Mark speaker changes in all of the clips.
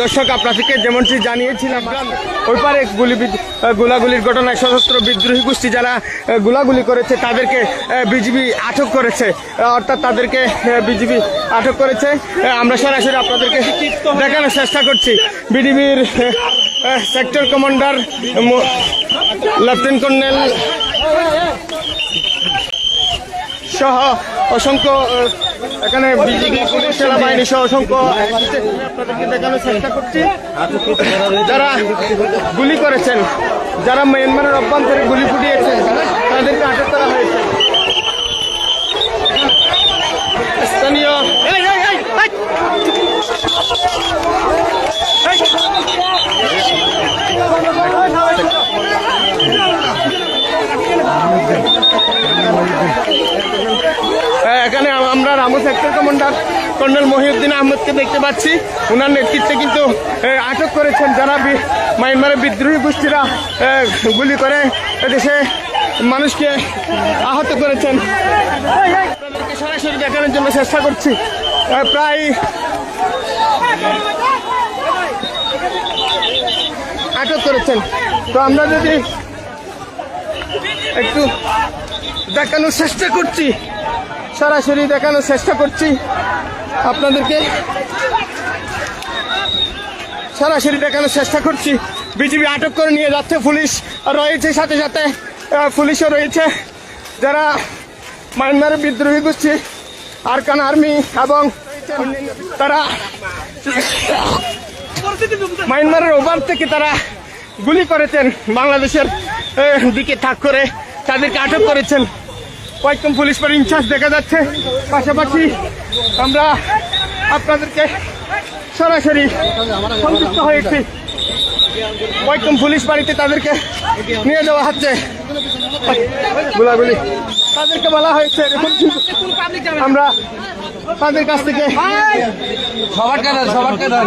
Speaker 1: দর্শক, আপনাদেরকে যেমনটি জানিয়েছিলাম, ওই পারে গুলি গোলাগুলির ঘটনায় সশস্ত্র বিদ্রোহী গোষ্ঠী যারা গোলাগুলি করেছে, তাদেরকে বিজিবি আটক করেছে। অর্থাৎ তাদেরকে বিজিবি আটক করেছে। আমরা সরাসরি আপনাদেরকে দেখানোর চেষ্টা করছি। বিজিবির সেক্টর কমান্ডার লেফটেন্যান্ট কর্নেল সহ অসংখ্য এখানে বিজিবি পুলিশ, সেনাবাহিনী সহ অসংখ্য আপনাদেরকে দেখানোর চেষ্টা করছি। যারা গুলি করেছেন, যারা মিয়ানমারের অভ্যন্তরে গুলি ফুটিয়েছেন, তাদেরকে আটক করা হয়েছে। স্থানীয় এই, এই, এই, এই! হ্যাঁ, এখানে আম- আমরা Ramu sector commander colonel Mohiuddin আহমেদকে দেখতে পাচ্ছি। ওনার নেতৃত্বে কিন্তু আটক করেছেন যারা মায়ানমারের বিদ্রোহী গোষ্ঠীরা গুলি করে দেশে মানুষকে আহত করেছেন। সরাসরি দেখানোর জন্য চেষ্টা করছি। প্রায় আটক করেছেন। তো আমরা যদি একটু দেখানোর চেষ্টা করছি। সরাসরি দেখানোর চেষ্টা করছি আপনাদেরকে। সরাসরি দেখানোর চেষ্টা করছি। বিজিবি আটক করে নিয়ে যাচ্ছে পুলিশ। রয়েছে সাথে সাথে পুলিশও রয়েছে। যারা মায়ানমারের বিদ্রোহী গোষ্ঠী, আরকান আর্মি এবং তারা মায়ানমারের ওভার থেকে তারা গুলি করেছেন বাংলাদেশের দিকে থাক করে তাদেরকে আটক করেছেন। কয়েকজন পুলিশ পর ইনচার্জ দেখা যাচ্ছে। পাশাপাশি আমরা আপনাদেরকে সরাসরি সংযুক্ত হয়েছি। কয়েকজন পুলিশ বাড়িতে তাদেরকে নিয়ে যাওয়া হচ্ছে। গুলাগুলি তাদেরকে বলা হয়েছে আমরা তাদের কাছ থেকে
Speaker 2: সবার কারণ সবার কারণ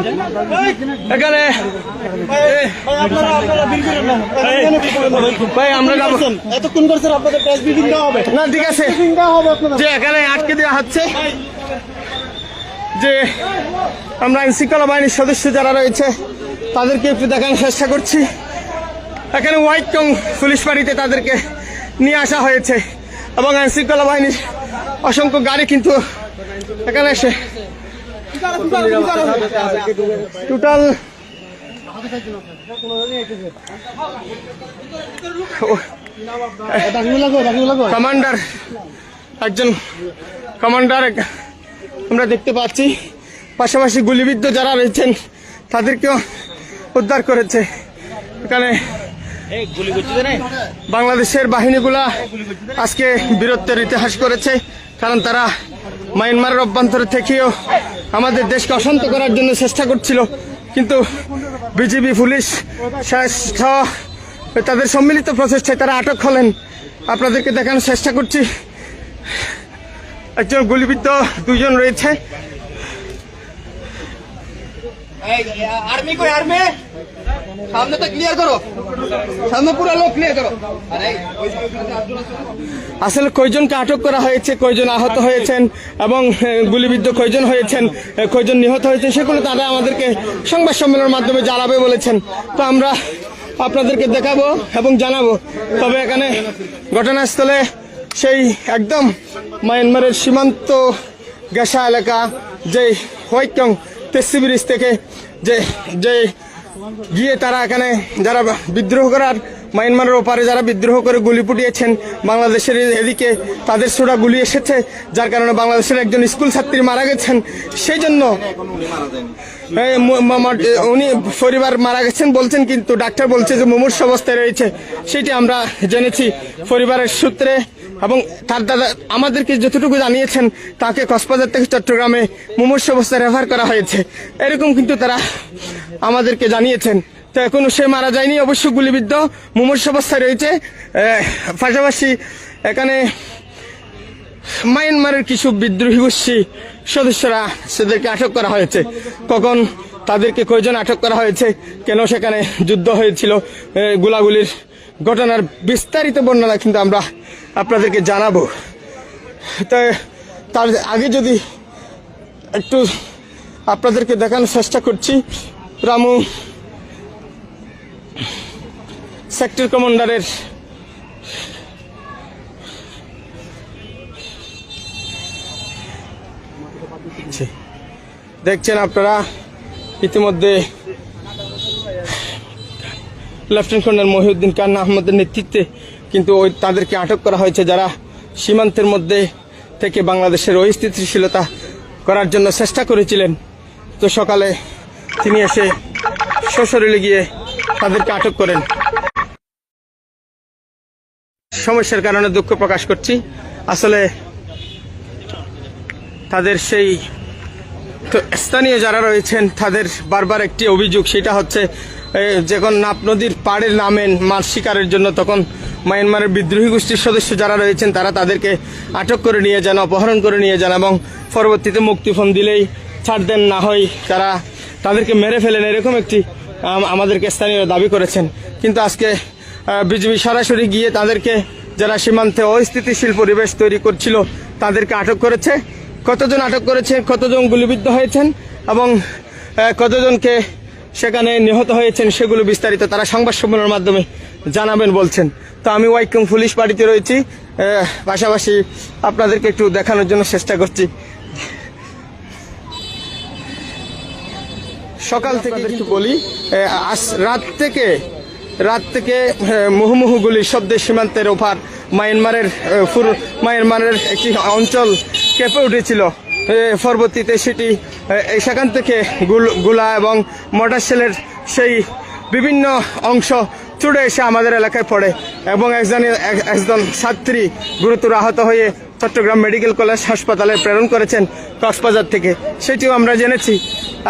Speaker 1: এখানে ভাই আমরা যাব।
Speaker 3: এতক্ষণ করছেন আপনাদের প্রেস ব্রিফিং দেওয়া হবে।
Speaker 1: না ঠিক আছে।
Speaker 3: ব্রিফিং দেওয়া হবে আপনাদের।
Speaker 1: যে এখানে আটকে দেওয়া হচ্ছে যে আমরা আইন শৃঙ্খলা বাহিনীর সদস্য যারা রয়েছে তাদেরকে একটু দেখানোর চেষ্টা করছি। এখানে হোয়াইট টং পুলিশ বাড়িতে তাদেরকে নিয়ে আসা হয়েছে এবং আইন শৃঙ্খলা বাহিনীর অসংখ্য গাড়ি কিন্তু এখানে এসে টোটাল কমান্ডার একজন কমান্ডার আমরা দেখতে পাচ্ছি। পাশাপাশি গুলিবিদ্ধ যারা রয়েছেন, তাদেরকেও উদ্ধার করেছে। এখানে বাংলাদেশের বাহিনীগুলা আজকে বীরত্বের ইতিহাস করেছে, কারণ তারা মায়ানমারের অভ্যন্তরে থেকেও আমাদের দেশকে অশান্ত করার জন্য চেষ্টা করছিল। কিন্তু বিজিবি, পুলিশ তাদের সম্মিলিত প্রচেষ্টায় তারা আটক হলেন। আপনাদেরকে দেখানোর চেষ্টা করছি। একজন গুলিবিদ্ধ দুজন রয়েছে।
Speaker 2: আর্মি কই আর্মি সামনে তো ক্লিয়ার করো। সামনে পুরো লোক ক্লিয়ার করো।
Speaker 1: আসলে কয়জনকে আটক করা হয়েছে, কয়জন আহত হয়েছেন এবং গুলিবিদ্ধ কয়জন হয়েছেন কয়জন নিহত হয়েছেন, সেগুলো তারা আমাদেরকে সংবাদ সম্মেলনের মাধ্যমে জানাবে বলেছেন। তো আমরা আপনাদেরকে দেখাবো এবং জানাব। তবে এখানে ঘটনাস্থলে সেই একদম মায়ানমারের সীমান্ত গেসা এলাকা যে হোয়াইটং তেসি ব্রিজ থেকে যে যে গিয়ে তারা এখানে যারা বিদ্রোহ করার মায়ানমারের ওপারে যারা বিদ্রোহ করে গুলি ফুটিয়েছেন বাংলাদেশের এদিকে তাদের ছোড়া গুলি এসেছে, যার কারণে বাংলাদেশের একজন স্কুল ছাত্রী মারা গেছেন। সেই জন্য উনি পরিবার মারা গেছেন বলছেন, কিন্তু ডাক্তার বলছে যে মুমূর্ষ অবস্থায় রয়েছে। সেটি আমরা জেনেছি। পরিবারের সূত্রে এবং তার দাদা আমাদেরকে যতটুকু জানিয়েছেন, তাকে কক্সবাজার থেকে চট্টগ্রামে মুমূর্ষ অবস্থায় রেফার করা হয়েছে। এরকম কিন্তু তারা আমাদেরকে জানিয়েছেন। তো এখনও সে মারা যায়নি, অবশ্য গুলিবিদ্ধ, মুমূর্ষ অবস্থায় রয়েছে। পাশাপাশি এখানে মায়ানমারের কিছু বিদ্রোহী গোষ্ঠী সদস্যরা সেদেরকে আটক করা হয়েছে। কখন তাদেরকে কয়জন আটক করা হয়েছে, কেন সেখানে যুদ্ধ হয়েছিল গোলাগুলির ঘটনার বিস্তারিত বর্ণনা কিন্তু আমরা আপনাদেরকে জানাব। তো, তার আগে যদি একটু আপনাদেরকে দেখানোর চেষ্টা করছি, রামু সেক্টর কমান্ডারের দেখছেন আপনারা, ইতিমধ্যে লেফটেন্যান্ট কর্নেল মহিউদ্দিন খান আহমদের নেতৃত্বে কিন্তু ওই তাদেরকে আটক করা হয়েছে যারা সীমান্তের মধ্যে থেকে বাংলাদেশের অস্থিতিশীলতা করার জন্য চেষ্টা করেছিলেন। তো সকালে তিনি এসে সশরীরে গিয়ে তাদেরকে আটক করেন। সমস্যার কারণে দুঃখ প্রকাশ করছি। আসলে তাদের সেই তো স্থানীয় যারা রয়েছেন, তাদের বারবার একটি অভিযোগ, সেটা হচ্ছে যখন নাপ নদীর পাড়ে নামেন মাছ শিকারের জন্য, তখন মায়ানমারের বিদ্রোহী গোষ্ঠীর সদস্য যারা রয়েছেন, তারা তাদেরকে আটক করে নিয়ে যান, অপহরণ করে নিয়ে যান এবং পরবর্তীতে মুক্তিপণ দিলেই ছাড় দেন না হয় তারা তাদেরকে মেরে ফেলেন। এরকম একটি আমাদেরকে স্থানীয় দাবি করেছেন। কিন্তু আজকে বিজেপি সরাসরি গিয়ে তাদেরকে যারা সীমান্তে অস্থিতিশীল পরিবেশ তৈরি করছিল, তাদেরকে আটক করেছে। কতজন আটক করেছে? কতজন গুলিবিদ্ধ হয়েছেন? এবং কতজনকে সেখানে নিহত হয়েছেন সেগুলো বিস্তারিত তারা সংবাদ সম্মেলনের মাধ্যমে জানাবেন বলছেন। তো আমি ওয়াইকম পুলিশ বাড়িতে রয়েছি। পাশাপাশি আপনাদেরকে একটু দেখানোর জন্য চেষ্টা করছি। সকাল থেকে একটু বলি আজ রাত থেকে রাত থেকে এ, মুহুমুহু গুলির শব্দে সীমান্তের ওপার মায়ানমারের মায়ানমারের একটি অঞ্চল কেঁপে উঠেছিল। পরবর্তীতে সেটি সেখান থেকে গুল- গুলা এবং মোটর সেলের সেই বিভিন্ন অংশ চুড়ে এসে আমাদের এলাকায় পড়ে এবং একজন, এক- একজন ছাত্রী গুরুতর আহত হয়ে চট্টগ্রাম মেডিকেল কলেজ হাসপাতালে প্রেরণ করেছেন কক্সবাজার থেকে। সেটিও আমরা জেনেছি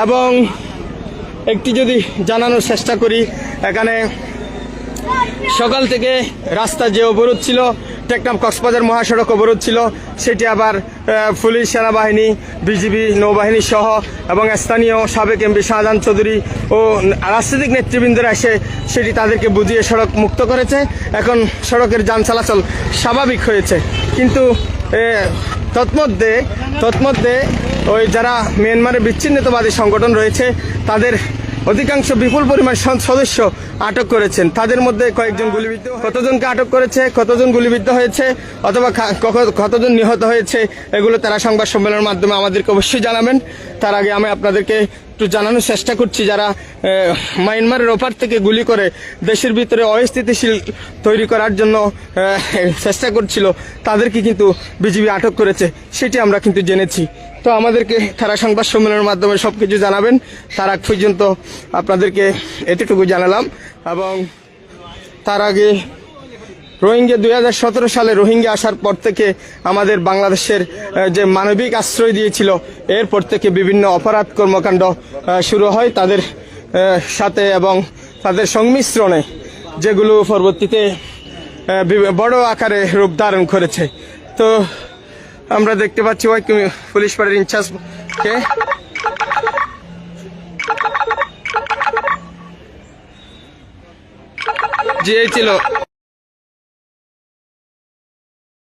Speaker 1: এবং একটি যদি জানানোর চেষ্টা করি, এখানে সকাল থেকে রাস্তা যে অবরোধ ছিল টেকনাম কক্সবাজার মহাসড়ক অবরোধ ছিল। সেটি আবার পুলিশ, সেনাবাহিনী, বিজিবি, নৌবাহিনী সহ এবং স্থানীয় সাবেক এমপি শাহজাহান চৌধুরী ও রাজনৈতিক নেতৃবৃন্দরা এসে সেটি তাদেরকে বুঝিয়ে সড়ক মুক্ত করেছে। এখন সড়কের যান চলাচল স্বাভাবিক হয়েছে। কিন্তু তৎমধ্যে তৎমধ্যে ওই যারা মিয়ানমারের বিচ্ছিন্নতাবাদী সংগঠন রয়েছে, তাদের অধিকাংশ বিপুল পরিমাণ সদস্য আটক করেছেন। তাদের মধ্যে কয়েকজন গুলিবিদ্ধ কতজনকে আটক করেছে, কতজন গুলিবিদ্ধ হয়েছে, অথবা কতজন নিহত হয়েছে, এগুলো তারা সংবাদ সম্মেলনের মাধ্যমে আমাদেরকে অবশ্যই জানাবেন। তার আগে আমি আপনাদেরকে একটু জানানোর চেষ্টা করছি, যারা মায়ানমারের ওপার থেকে গুলি করে দেশের ভিতরে অস্থিতিশীল তৈরি করার জন্য চেষ্টা করছিল, তাদেরকে কিন্তু বিজিবি আটক করেছে, সেটি আমরা কিন্তু জেনেছি। তো আমাদেরকে তারা সংবাদ সম্মেলনের মাধ্যমে সব কিছু জানাবেন। তার আগ পর্যন্ত আপনাদেরকে এতটুকু জানালাম এবং তার আগে রোহিঙ্গা দুই হাজার সতেরো সালে রোহিঙ্গা আসার পর থেকে আমাদের বাংলাদেশের যে মানবিক আশ্রয় দিয়েছিল, এরপর থেকে বিভিন্ন অপরাধ কর্মকাণ্ড শুরু হয় তাদের সাথে এবং তাদের সংমিশ্রণে, যেগুলো পরবর্তীতে বড় আকারে রূপ ধারণ করেছে। তো আমরা দেখতে পাচ্ছি ওই পুলিশ পাড়ের ইনচার্জ। কে? এই ছিল।